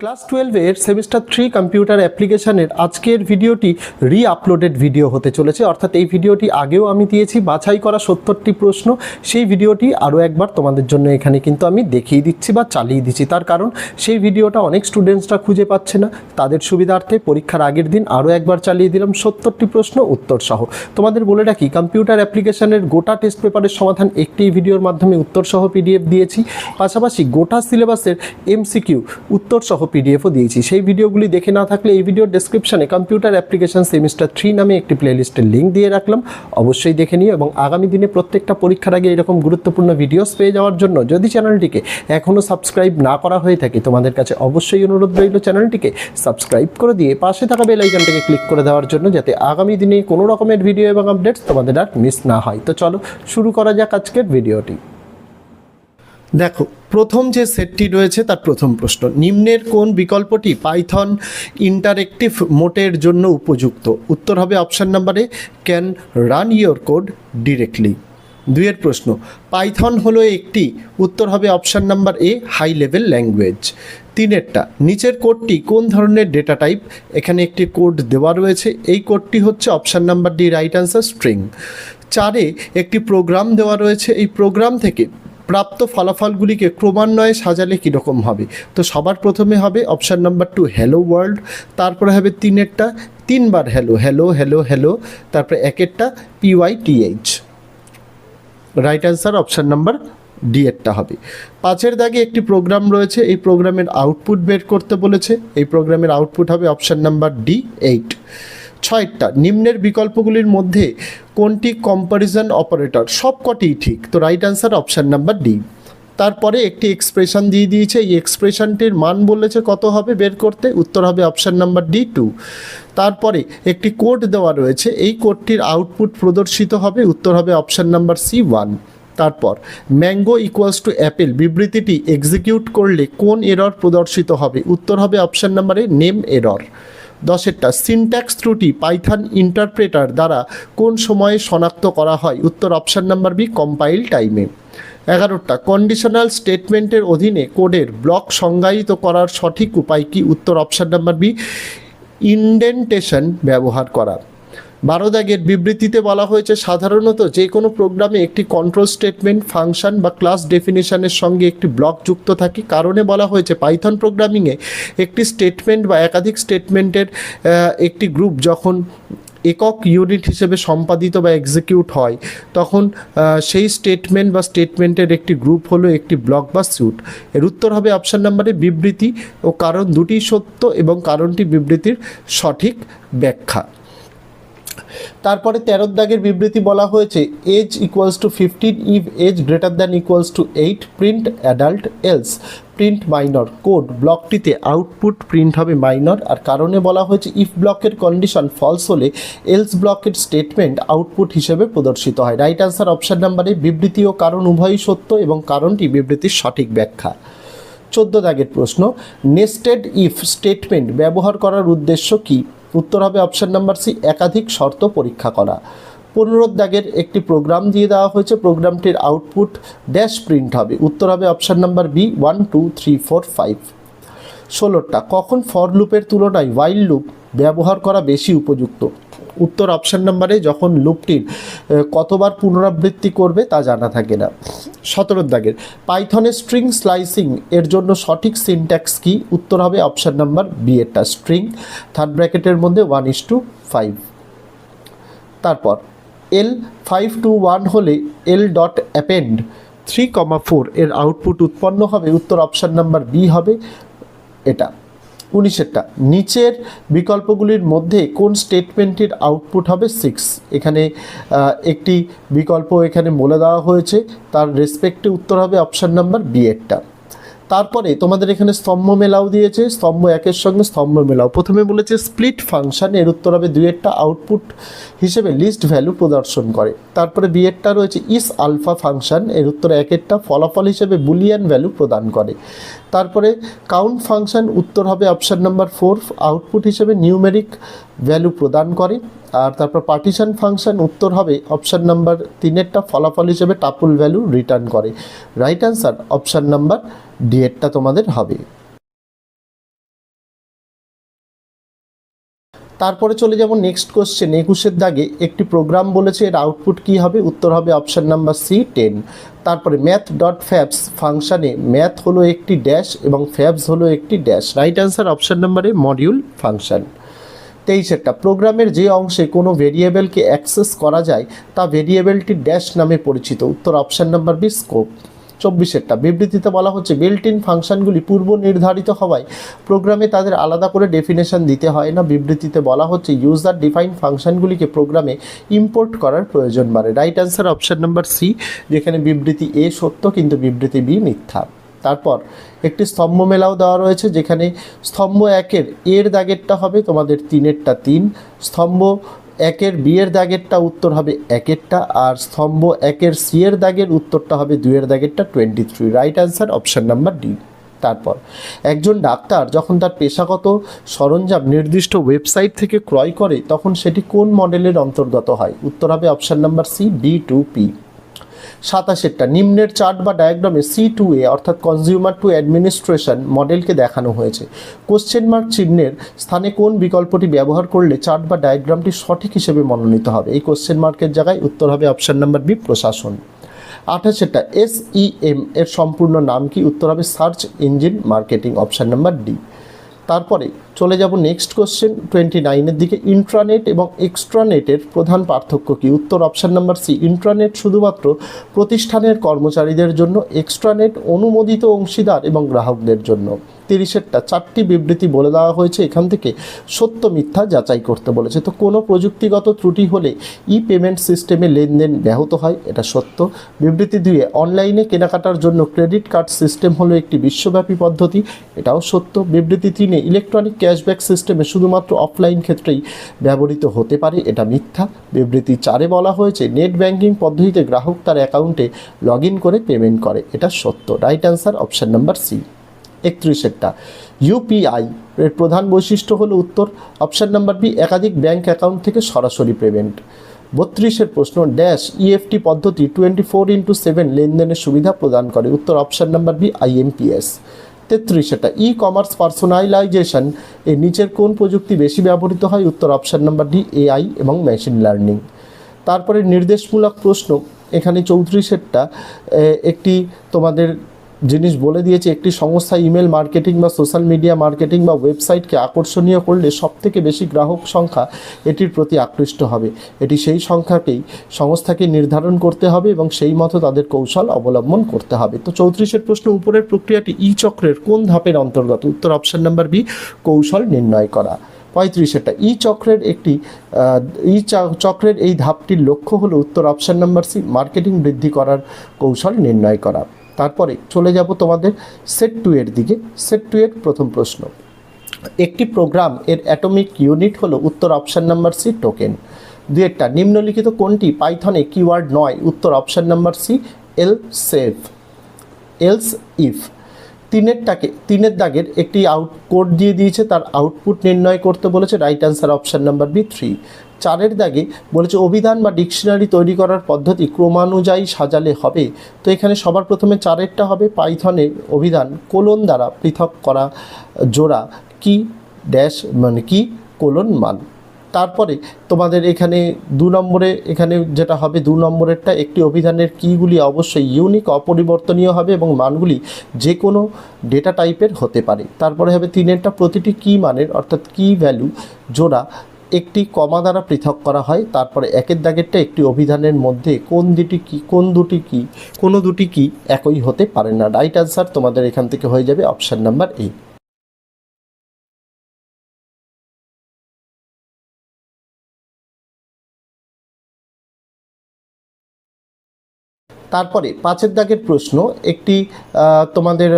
Class টুয়েলভের semester three computer অ্যাপ্লিকেশনের আজকের ভিডিওটি রি আপলোডেড ভিডিও হতে চলেছে। অর্থাৎ এই ভিডিওটি আগেও আমি দিয়েছি, বাছাই করা সত্তরটি প্রশ্ন। সেই ভিডিওটি আরও একবার তোমাদের জন্য এখানে কিন্তু আমি দেখিয়ে দিচ্ছি বা চালিয়ে দিচ্ছি। তার কারণ সেই ভিডিওটা অনেক স্টুডেন্টসরা খুঁজে পাচ্ছে না। তাদের সুবিধার্থে পরীক্ষার আগের দিন আরও একবার চালিয়ে দিলাম সত্তরটি প্রশ্ন উত্তর সহ তোমাদের বলে রাখি কম্পিউটার অ্যাপ্লিকেশনের গোটা টেস্ট পেপারের সমাধান একটি ভিডিওর মাধ্যমে উত্তর সহ পিডিএফ দিয়েছি। পাশাপাশি গোটা সিলেবাসের এমসিকিউ উত্তর সহ পিডিএফও দিয়েছি। সেই ভিডিওগুলি দেখে না থাকলে এই ভিডিওর ডেসক্রিপশনে কম্পিউটার অ্যাপ্লিকেশন সেমিস্টার থ্রি নামে একটি প্লেলিস্টের লিঙ্ক দিয়ে রাখলাম। অবশ্যই দেখে নিও এবং আগামী দিনে প্রত্যেকটা পরীক্ষার আগে এরকম গুরুত্বপূর্ণ ভিডিওস পেয়ে যাওয়ার জন্য যদি চ্যানেলটিকে এখনও সাবস্ক্রাইব না করা হয়ে থাকে, তোমাদের কাছে অবশ্যই অনুরোধ রইল চ্যানেলটিকে সাবস্ক্রাইব করে দিয়ে পাশে থাকা বেল আইকনটাকে ক্লিক করে দেওয়ার জন্য যাতে আগামী দিনে কোনো রকমের ভিডিও এবং আপডেটস তোমাদের আর মিস না হয়। তো চলো শুরু করা যাক আজকের ভিডিওটি দেখো প্রথম যে সেটটি রয়েছে তার প্রথম প্রশ্ন, নিম্নের কোন বিকল্পটি পাইথন ইন্টারেক্টিভ মোটের জন্য উপযুক্ত? উত্তর হবে অপশান নাম্বারে, can run your code directly. দুইয়ের প্রশ্ন, পাইথন হলো একটি, উত্তর হবে option number A, high level language. তিনেরটা, নিচের কোডটি কোন ধরনের ডেটা টাইপ? এখানে একটি কোড দেওয়া রয়েছে, এই কোডটি হচ্ছে option number D, right answer string. চারে একটি প্রোগ্রাম দেওয়া রয়েছে, এই প্রোগ্রাম থেকে প্রাপ্ত ফলাফলগুলিকে ক্রমান্বয়ে সাজালে কীরকম হবে? তো সবার প্রথমে হবে option number two hello world তারপরে হবে তিনেরটা, তিনবার হ্যালো হ্যালো হ্যালো হ্যালো তারপরে একেরটা PY TH right answer option number D এরটা হবে। পাঁচের দাগে একটি প্রোগ্রাম রয়েছে, এই প্রোগ্রামের আউটপুট বের করতে বলেছে, এই প্রোগ্রামের আউটপুট হবে অপশান নাম্বার ডি এইট ছয়টা নিম্নের বিকল্পগুলির মধ্যে কোনটি কম্পারিজন অপারেটর সব কটিই ঠিক। তো right answer option number D তারপরে একটি এক্সপ্রেশন দিয়ে দিয়েছে। এই এক্সপ্রেশনটির মান বলেছে কত হবে বের করতে? উত্তর হবে অপশান নাম্বার ডি টু তারপরে একটি কোড দেওয়া রয়েছে। এই কোডটির আউটপুট প্রদর্শিত হবে। উত্তর হবে অপশান নাম্বার সি ওয়ান তারপর ম্যাঙ্গো ইকুয়ালস টু অ্যাপেল বিবৃতিটি এক্সিকিউট করলে কোন এরর প্রদর্শিত হবে? উত্তর হবে অপশান নাম্বারে নেম এরর দশেরটা সিনট্যাক্স ত্রুটি পাইথান ইন্টারপ্রেটার দ্বারা কোন সময়ে শনাক্ত করা হয়? উত্তর অপশান নাম্বার বি কম্পাইল টাইমে এগারোটা কন্ডিশনাল স্টেটমেন্টের অধীনে কোডের ব্লক সংজ্ঞায়িত করার সঠিক উপায় কি? উত্তর অপশান নাম্বার বি ইন্ডেন্টেশন ব্যবহার করা। বারো দাগের বিবৃতিতে বলা হয়েছে, সাধারণত যে কোনো প্রোগ্রামে একটি কন্ট্রোল স্টেটমেন্ট ফাংশন বা ক্লাস ডেফিনেশনের সঙ্গে একটি ব্লক যুক্ত থাকে। কারণে বলা হয়েছে পাইথন প্রোগ্রামিংয়ে একটি স্টেটমেন্ট বা একাধিক স্টেটমেন্টের একটি গ্রুপ যখন একক ইউনিট হিসেবে সম্পাদিত বা এক্সিকিউট হয়, তখন সেই স্টেটমেন্ট বা স্টেটমেন্টের একটি গ্রুপ হলো একটি ব্লক বা স্যুট এর উত্তর হবে অপশান নাম্বারে বিবৃতি ও কারণ দুটি সত্য এবং কারণটি বিবৃতির সঠিক ব্যাখ্যা। তারপরে তেরোর দাগের বিবৃতি বলা হয়েছে age equals to fifteen if age greater than equals to eight print adult else print minor code ব্লকটিতে output print হবে মাইনর আর কারণে বলা হয়েছে ইফ ব্লকের কন্ডিশন ফলস হলে এলস ব্লকের স্টেটমেন্ট আউটপুট হিসেবে প্রদর্শিত হয়। রাইট আনসার অপশান নাম্বারে বিবৃতি ও কারণ উভয়ই সত্য এবং কারণটি বিবৃতির সঠিক ব্যাখ্যা। চোদ্দ দাগের প্রশ্ন নেস্টেড ইফ স্টেটমেন্ট ব্যবহার করার উদ্দেশ্য কি? উত্তর হবে অপশান নাম্বার সি, একাধিক শর্ত পরীক্ষা করা। পনেরো দাগের একটি প্রোগ্রাম দিয়ে দেওয়া হয়েছে, প্রোগ্রামটির আউটপুট ড্যাশ প্রিন্ট হবে। উত্তর হবে option number B, one, two, three, four, five. ষোলোটা, কখন ফর লুপের তুলনায় ওয়াইল্ড লুপ ব্যবহার করা বেশি উপযুক্ত? উত্তর অপশান নাম্বারে যখন লুপটির কতবার পুনরাবৃত্তি করবে তা জানা থাকে না। সতেরো দাগের, পাইথনের স্ট্রিং স্লাইসিং এর জন্য সঠিক সিনট্যাক্স কি? উত্তর হবে অপশান নাম্বার বি এরটা স্ট্রিং থার্ড ব্র্যাকেটের মধ্যে ওয়ান ইস টু ফাইভ তারপর এল ফাইভ টু ওয়ান হলে L dot append three comma four এর আউটপুট উৎপন্ন হবে, উত্তর অপশান নাম্বার বি হবে এটা। উনিশেরটা নিচের বিকল্পগুলির মধ্যে কোন স্টেটমেন্টের আউটপুট হবে? সিক্স এখানে একটি বিকল্প এখানে বলে দেওয়া হয়েছে। তার রেসপেক্টে উত্তর হবে অপশান নাম্বার বি এরটা। তারপরে তোমাদের এখানে স্তম্ভ মেলাও দিয়েছে, স্তম্ভ একের সঙ্গে স্তম্ভ মেলাও। প্রথমে বলেছে স্প্লিট ফাংশন এর উত্তর হবে দুইয়েরটা আউটপুট হিসেবে লিস্ট ভ্যালু প্রদর্শন করে। তারপরে বিয়েরটা রয়েছে ইস আলফা ফাংশন এর উত্তরে একেরটা ফলাফল হিসেবে বুলিয়ান ভ্যালু প্রদান করে। তারপরে কাউন্ট ফাংশন উত্তর হবে অপশান নাম্বার ফোর আউটপুট হিসেবে নিউমেরিক ভ্যালু প্রদান করে। আর তারপর পার্টিশন ফাংশন উত্তর হবে অপশান নাম্বার তিনেরটা ফলাফল হিসেবে টাপুল ভ্যালু রিটার্ন করে। রাইট অ্যান্সার অপশান নাম্বার ডিএডটা তোমাদের হবে। তারপরে চলে যাব নেক্সট কোশ্চেন একুশের দাগে একটি প্রোগ্রাম বলেছে এর আউটপুট কি হবে? উত্তর হবে অপশান নাম্বার সি টেন তারপরে ম্যাথ ডট ফ্যাপস ফাংশানে ম্যাথ হলো একটি ড্যাশ এবং ফ্যাপস হলো একটি ড্যাশ রাইট অ্যান্সার অপশান নাম্বারে মডিউল ফাংশান তেইশেরটা প্রোগ্রামের যে অংশে কোনো ভেরিয়েবলকে অ্যাক্সেস করা যায়, তা ভেরিয়েবলটি ড্যাশ নামে পরিচিত। উত্তর অপশান নাম্বার বি স্কোপ চব্বিশেরটা বিবৃতিতে বলা হচ্ছে বিল্ট ইন ফাংশনগুলি পূর্ব নির্ধারিত হওয়ায় প্রোগ্রামে তাদের আলাদা করে ডেফিনেশন দিতে হয় না। বিবৃতিতে বলা হচ্ছে ইউজার ডিফাইন ফাংশনগুলিকে প্রোগ্রামে ইম্পোর্ট করার প্রয়োজন বাড়ে। Right answer option number C যেখানে বিবৃতি এ সত্য, কিন্তু বিবৃতি বি মিথ্যা। তারপর একটি স্তম্ভ মেলাও দেওয়া রয়েছে, যেখানে স্তম্ভ একের এর দাগেরটা হবে তোমাদের তিনেরটা তিন, স্তম্ভ একের বিয়ের দাগেরটা উত্তর হবে একেরটা, আর স্তম্ভ একের সি এর দাগের উত্তরটা হবে দুইয়ের দাগেরটা twenty three right answer option number D তারপর, একজন ডাক্তার যখন তার পেশাগত সরঞ্জাম নির্দিষ্ট ওয়েবসাইট থেকে ক্রয় করে, তখন সেটি কোন মডেলের অন্তর্গত হয়? উত্তর হবে option number C D to P সাতাশেরটা। নিম্নের চার্ট বা ডায়াগ্রামে সি টু এ, অর্থাৎ কনজিউমার টু অ্যাডমিনিস্ট্রেশন মডেলকে দেখানো হয়েছে। কোশ্চেন মার্ক চিহ্নের স্থানে কোন বিকল্পটি ব্যবহার করলে চার্ট বা ডায়াগ্রামটি সঠিক হিসেবে মনোনীত হবে? এই কোশ্চেন মার্কের জায়গায় উত্তর হবে অপশান নাম্বার বি প্রশাসন। আঠাশেরটা এস ই এম এর সম্পূর্ণ নাম কি? উত্তর হবে search engine marketing option number D তারপরে চলে যাব নেক্সট কোশ্চেন টোয়েন্টি নাইনের দিকে ইন্ট্রানেট এবং এক্সট্রানেটের প্রধান পার্থক্য কী? উত্তর অপশান নাম্বার সি ইন্ট্রানেট শুধুমাত্র প্রতিষ্ঠানের কর্মচারীদের জন্য এক্সট্রানেট অনুমোদিত অংশীদার এবং গ্রাহকদের জন্য। তিরিশেরটা চারটি বিবৃতি বলে দেওয়া হয়েছে। এখান থেকে সত্য মিথ্যা যাচাই করতে বলেছে। তো কোনো প্রযুক্তিগত ত্রুটি হলে ই পেমেন্ট সিস্টেমে লেনদেন ব্যাহত হয়, এটা সত্য। বিবৃতি দুয়ে অনলাইনে কেনাকাটার জন্য ক্রেডিট কার্ড সিস্টেম হলো একটি বিশ্বব্যাপী পদ্ধতি, এটাও সত্য। বিবৃতি তিনে, ইলেকট্রনিক ক্যাশব্যাক সিস্টেমে শুধুমাত্র অফলাইন ক্ষেত্রেই ব্যবহৃত হতে পারে, এটা মিথ্যা। বিবৃতি চারে বলা হয়েছে, নেট ব্যাংকিং পদ্ধতিতে গ্রাহক তার অ্যাকাউন্টে লগ করে পেমেন্ট করে, এটা সত্য। Right answer option number C. একত্রিশেরটা। UPI এর প্রধান বৈশিষ্ট্য হলো উত্তর, অপশান নাম্বার বি, একাধিক ব্যাংক অ্যাকাউন্ট থেকে সরাসরি পেমেন্ট। বত্রিশের প্রশ্ন, ড্যাশ ইএফটি পদ্ধতি টোয়েন্টি ফোর ইন্টু সেভেন লেনদেনের সুবিধা প্রদান করে। উত্তর, অপশান নাম্বার বি আইএমপিএস তেত্রিশটা ই কমার্স পার্সোনালাইজেশন এর নিচের কোন প্রযুক্তি বেশি ব্যবহৃত হয়? উত্তর, অপশান নাম্বার ডি এআই এবং মেশিন লার্নিং। তারপরে নির্দেশমূলক প্রশ্ন, এখানে চৌত্রিশেরটা একটি তোমাদের জিনিস বলে দিয়েছে, একটি সংস্থা ইমেল মার্কেটিং বা সোশ্যাল মিডিয়া মার্কেটিং বা ওয়েবসাইটকে আকর্ষণীয় করলে সবথেকে বেশি গ্রাহক সংখ্যা এটির প্রতি আকৃষ্ট হবে। এটি সেই সংখ্যাকেই সংস্থাকে নির্ধারণ করতে হবে এবং সেই মতো তাদের কৌশল অবলম্বন করতে হবে। তো চৌত্রিশের প্রশ্ন, উপরের প্রক্রিয়াটি ই চক্রের কোন ধাপের অন্তর্গত? উত্তর অপশন নাম্বার বি, কৌশল নির্ণয় করা। পঁয়ত্রিশেরটা, ই চক্রের একটি ই চক্রের এই ধাপটির লক্ষ্য হলো উত্তর অপশন নাম্বার সি, মার্কেটিং বৃদ্ধি করার কৌশল নির্ণয় করা। তারপরে চলে যাব তোমাদের সেট টু এর দিকে। সেট টু এর প্রথম প্রশ্ন। একটি প্রোগ্রাম এর অ্যাটমিক ইউনিট হলো উত্তর অপশান নাম্বার সি টোকেন দুই একটা, নিম্নলিখিত কোনটি? পাইথনে কিওয়ার্ড নয়, উত্তর অপশান নাম্বার সি এল সেভ এলস ইফ তিনেরটাকে, তিনের দাগের একটি আউট কোড দিয়ে দিয়েছে, তার আউটপুট নির্ণয় করতে বলেছে right answer option number B three চারের দাগে বলেছে, অভিধান বা ডিকশনারি তৈরি করার পদ্ধতি ক্রমানুযায়ী সাজালে হবে। তো এখানে সবার প্রথমে চারেরটা হবে, পাইথনের অভিধান কোলন দ্বারা পৃথক করা জোড়া, কি ড্যাশ মানে কি কোলন মান। তারপরে তোমাদের এখানে দু নম্বরে, এখানে যেটা হবে দু নম্বরেরটা, একটি অভিধানের কীগুলি অবশ্যই ইউনিক, অপরিবর্তনীয় হবে এবং মানগুলি যে কোনো ডেটা টাইপের হতে পারে। তারপরে হবে তিনেরটা, প্রতিটি কি মানের, অর্থাৎ কি ভ্যালু জোড়া একটি কমা দ্বারা পৃথক করা হয়, তারপরে একের দাগেরটা একটি অভিধানের মধ্যে কোন দুটি কি, কোন দুটি কি, কোনো দুটি কি একই হতে পারে না। রাইট আনসার তোমাদের এখান থেকে হয়ে যাবে অপশান নাম্বার এ তারপরে পাঁচের দাগের প্রশ্ন, একটি তোমাদের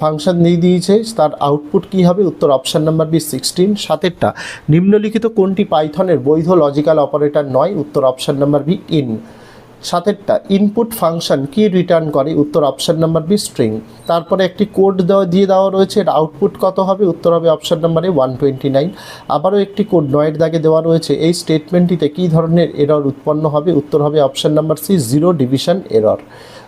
ফাংশন দিয়ে দিয়েছে, তার আউটপুট কি হবে? উত্তর অপশান নাম্বার বি সিক্সটিন, সাতেরটা। নিম্নলিখিত কোনটি পাইথনের বৈধ লজিক্যাল অপারেটর নয়? উত্তর অপশান নাম্বার বি ইন। সাতেরটা ইনপুট ফাংশন কি রিটার্ন করে? উত্তর অপশান নাম্বার বি স্ট্রিং তারপরে একটি কোড দেওয়া দিয়ে দেওয়া রয়েছে এর আউটপুট কত হবে? উত্তর হবে অপশান নাম্বারে ওয়ান টোয়েন্টি নাইন আবারও একটি কোড নয়ের দাগে দেওয়া রয়েছে এই স্টেটমেন্টটিতে কী ধরনের এরর উৎপন্ন হবে? উত্তর হবে option number C zero division error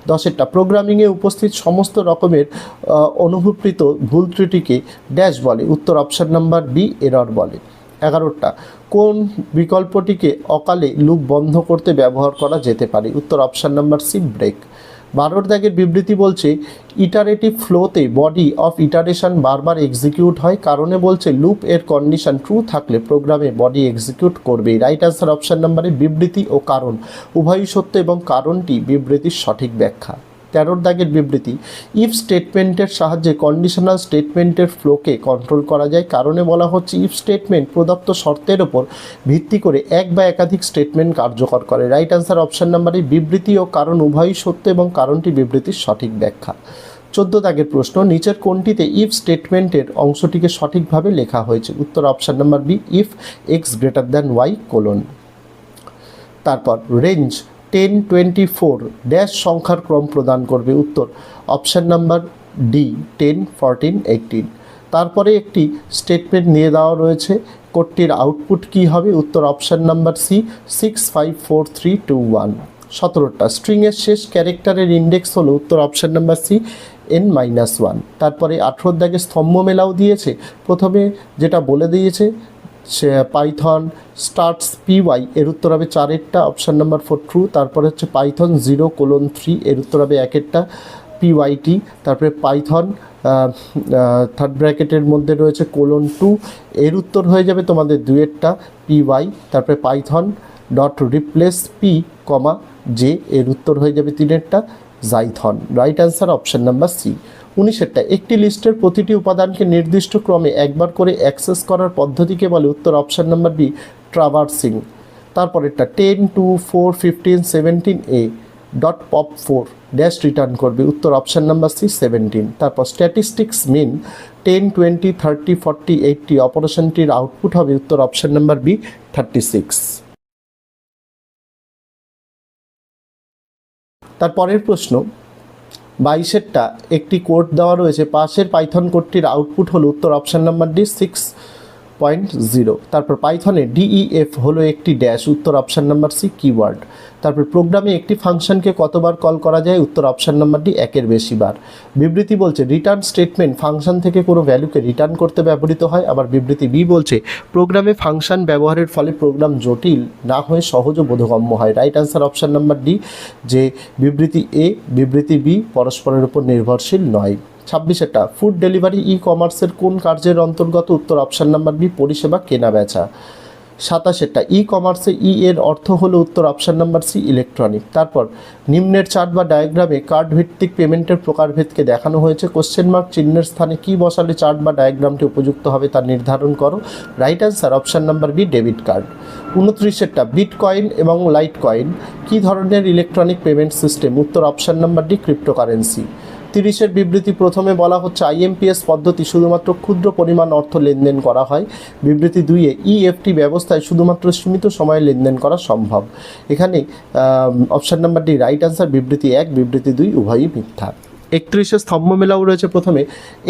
দশেরটা প্রোগ্রামিংয়ে উপস্থিত সমস্ত রকমের আহ, অনুভূত ভুল ত্রুটিকে ড্যাশ বলে উত্তর অপশান নাম্বার বি এরর বলে। এগারোটা কোন বিকল্পটিকে অকালে লুপ বন্ধ করতে ব্যবহার করা যেতে পারে? উত্তর অপশান নাম্বার সি, ব্রেক। বারোর দাগের বিবৃতি বলছে, ইটারেটিভ ফ্লোতে বডি অফ ইটারেশন বারবার এক্সিকিউট হয়। কারণে বলছে, লুপ এর কন্ডিশন ট্রু থাকলে প্রোগ্রামে বডি এক্সিকিউট করবে রাইট আনসার অপশান নাম্বারে বিবৃতি ও কারণ। উভয়ই সত্য এবং কারণটি বিবৃতির সঠিক ব্যাখ্যা। তেরোর দাগের বিবৃতি। ইফ স্টেটমেন্টের সাহায্যে কন্ডিশনাল স্টেটমেন্টের ফ্লোকে কন্ট্রোল করা যায়, কারণে বলা হচ্ছে ইফ স্টেটমেন্ট প্রদত্ত শর্তের ওপর ভিত্তি করে এক বা একাধিক স্টেটমেন্ট কার্যকর করে। রাইট আনসার অপশান নাম্বারে বিবৃতি ও কারণ উভয়ই সত্য এবং কারণটি বিবৃতির সঠিক ব্যাখ্যা। চোদ্দ দাগের প্রশ্ন, নিচের কোনটিতে ইফ স্টেটমেন্টের অংশটিকে সঠিকভাবে লেখা হয়েছে? উত্তর option number B if X greater than Y colon তারপর range ten twenty four dash সংখ্যার ক্রম প্রদান করবে উত্তর। Option number D ten fourteen eighteen তারপরে একটি স্টেটমেন্ট নিয়ে দেওয়া রয়েছে, কোডটির আউটপুট কী হবে? উত্তর option number C six five four three two one সতেরোটা। স্ট্রিংয়ের শেষ ক্যারেক্টারের ইন্ডেক্স হলো উত্তর option number C N minus one তারপরে আঠেরোর দাগে স্তম্ভ মেলাও দিয়েছে। প্রথমে যেটা বলে দিয়েছে পাইথন স্টার্টস পিওয়াই এর উত্তর হবে চারেরটা অপশান নাম্বার ফোর ট্রু তারপরে হচ্ছে পাইথন জিরো কোলন থ্রি এর উত্তর হবে একেরটা পিওয়াইটি তারপরে পাইথন থার্ড ব্র্যাকেটের মধ্যে রয়েছে কোলন টু এর উত্তর হয়ে যাবে তোমাদের দুয়েরটা পিওয়াই তারপরে python dot replace P comma J এর উত্তর হয়ে যাবে তিনেরটা Jython right answer option number C উনিশেরটা একটি লিস্টের প্রতিটি উপাদানকে নির্দিষ্ট ক্রমে একবার করে অ্যাক্সেস করার পদ্ধতিকে বলে উত্তর অপশান নাম্বার বি ট্রাভার্সিং তারপরেরটা ten two four fifteen seventeen A dot pop four dash return করবে উত্তর অপশান নাম্বার সি সেভেন্টিন তারপর statistics mean ten twenty thirty forty eighty অপারেশনটির output হবে উত্তর option number B thirty six তারপরের প্রশ্ন বাইশেরটা একটি code দেওয়া রয়েছে। পাশের পাইথন কোডটির আউটপুট হলো উত্তর option number D six point zero তারপর পাইথনে ডিইএফ হলো একটি ড্যাশ উত্তর অপশান নাম্বার সি কিওয়ার্ড তারপর প্রোগ্রামে একটি ফাংশনকে কতবার কল করা যায়, উত্তর অপশান নাম্বার ডি একের বেশি বার। বিবৃতি বলছে রিটার্ন স্টেটমেন্ট ফাংশন থেকে কোনো ভ্যালুকে রিটার্ন করতে ব্যবহৃত হয়। আবার বিবৃতি বি বলছে প্রোগ্রামে ফাংশন ব্যবহারের ফলে প্রোগ্রাম জটিল না হয়ে সহজ ও বোধগম্য হয়। Right answer option number D যে বিবৃতি এ বিবৃতি বি পরস্পরের উপর নির্ভরশীল নয়। ছাব্বিশেরটা ফুড ডেলিভারি ই কমার্সের কোন কার্যের অন্তর্গত? উত্তর অপশান নাম্বার বি পরিষেবা কেনা বেচা। সাতাশেরটা ই কমার্সে ই এর অর্থ হলো উত্তর অপশান নাম্বার সি ইলেকট্রনিক তারপর, নিম্নের চার্ট বা ডায়াগ্রামে কার্ড ভিত্তিক পেমেন্টের প্রকারভেদকে দেখানো হয়েছে। কোশ্চেন মার্ক চিহ্নের স্থানে কি বসালে চার্ট বা ডায়াগ্রামটি উপযুক্ত হবে তা নির্ধারণ করো। Right answer option number B debit card উনত্রিশেরটা bitcoin এবং লাইট কয়েন কী ধরনের ইলেকট্রনিক পেমেন্ট সিস্টেম উত্তর অপশান নাম্বার ডি ক্রিপ্টোকারেন্সি তিরিশের বিবৃতি প্রথমে বলা হচ্ছে, আইএমপিএস পদ্ধতি শুধুমাত্র ক্ষুদ্র পরিমাণ অর্থ লেনদেন করা হয়। বিবৃতি দুইয়ে ইএফটি ব্যবস্থায় শুধুমাত্র সীমিত সময়ে লেনদেন করা সম্ভব। এখানে অপশান নাম্বারটি রাইট আনসার, বিবৃতি এক, বিবৃতি দুই, উভয়ই মিথ্যা। একত্রিশে স্তম্ভ মেলাও রয়েছে প্রথমে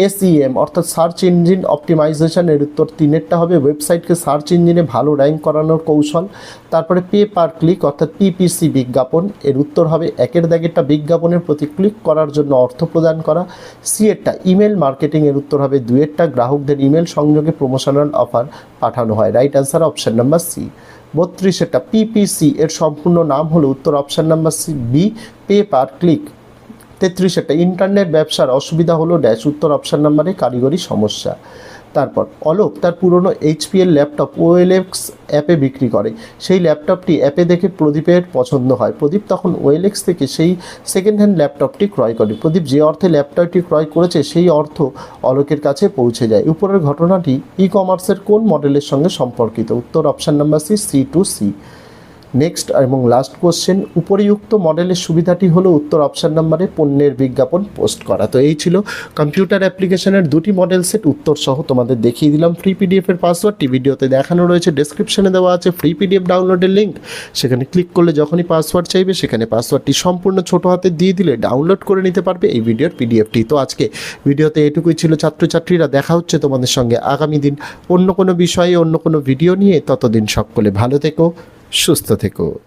এসইএম অর্থাৎ সার্চ ইঞ্জিন অপটিমাইজেশন এর উত্তর তিনেরটা হবে। ওয়েবসাইটকে সার্চ ইঞ্জিনে ভালো র্যাঙ্ক করানোর কৌশল। তারপরে পে পার ক্লিক অর্থাৎ পিপিসি বিজ্ঞাপন, এর উত্তর হবে একের দাগেরটা বিজ্ঞাপনের প্রতি ক্লিক করার জন্য অর্থ প্রদান করা। সি এরটা ইমেল মার্কেটিং এর উত্তর হবে। দুয়েরটা গ্রাহকদের ইমেল সংযোগে প্রমোশনাল অফার পাঠানো হয়। Right answer option number C বত্রিশেরটা PPC এর সম্পূর্ণ নাম হলো উত্তর option number C B pay per click তেত্রিশেরটা internet ব্যবসার অসুবিধা হলো ড্যাশ উত্তর অপশান নাম্বারে কারিগরি সমস্যা। তারপর অলোক তার পুরনো এইচপিএল ল্যাপটপ ওএলএক্স অ্যাপে বিক্রি করে। সেই ল্যাপটপটি অ্যাপে দেখে প্রদীপের পছন্দ হয়। প্রদীপ তখন ওএলএক্স থেকে সেই সেকেন্ড হ্যান্ড ল্যাপটপটি ক্রয় করে। প্রদীপ যে অর্থে ল্যাপটপটি ক্রয় করেছে সেই অর্থ অলোকের কাছে পৌঁছে যায়। উপরের ঘটনাটি ই কমার্সের কোন মডেলের সঙ্গে সম্পর্কিত? উত্তর option number C C to C next এবং লাস্ট কোশ্চেন উপরিউক্ত মডেলের সুবিধাটি হলো উত্তর অপশান নাম্বারে পণ্যের বিজ্ঞাপন পোস্ট করা। তো এই ছিল কম্পিউটার অ্যাপ্লিকেশনের দুটি মডেল সেট উত্তর সহ তোমাদের দেখিয়ে দিলাম। ফ্রি পিডিএফের পাসওয়ার্ডটি ভিডিওতে দেখানো রয়েছে ডেসক্রিপশনে দেওয়া আছে ফ্রি পিডিএফ ডাউনলোডের লিঙ্ক সেখানে ক্লিক করলে যখনই পাসওয়ার্ড চাইবে, সেখানে পাসওয়ার্ডটি সম্পূর্ণ ছোট হাতে দিয়ে দিলে ডাউনলোড করে নিতে পারবে এই ভিডিওর পিডিএফটি তো আজকে ভিডিওতে এটুকুই ছিল ছাত্রছাত্রীরা, দেখা হচ্ছে তোমাদের সঙ্গে আগামী দিন অন্য কোনো বিষয়ে, অন্য কোনো ভিডিও নিয়ে। ততদিন সকলে ভালো থেকো। সুস্থ থেকো।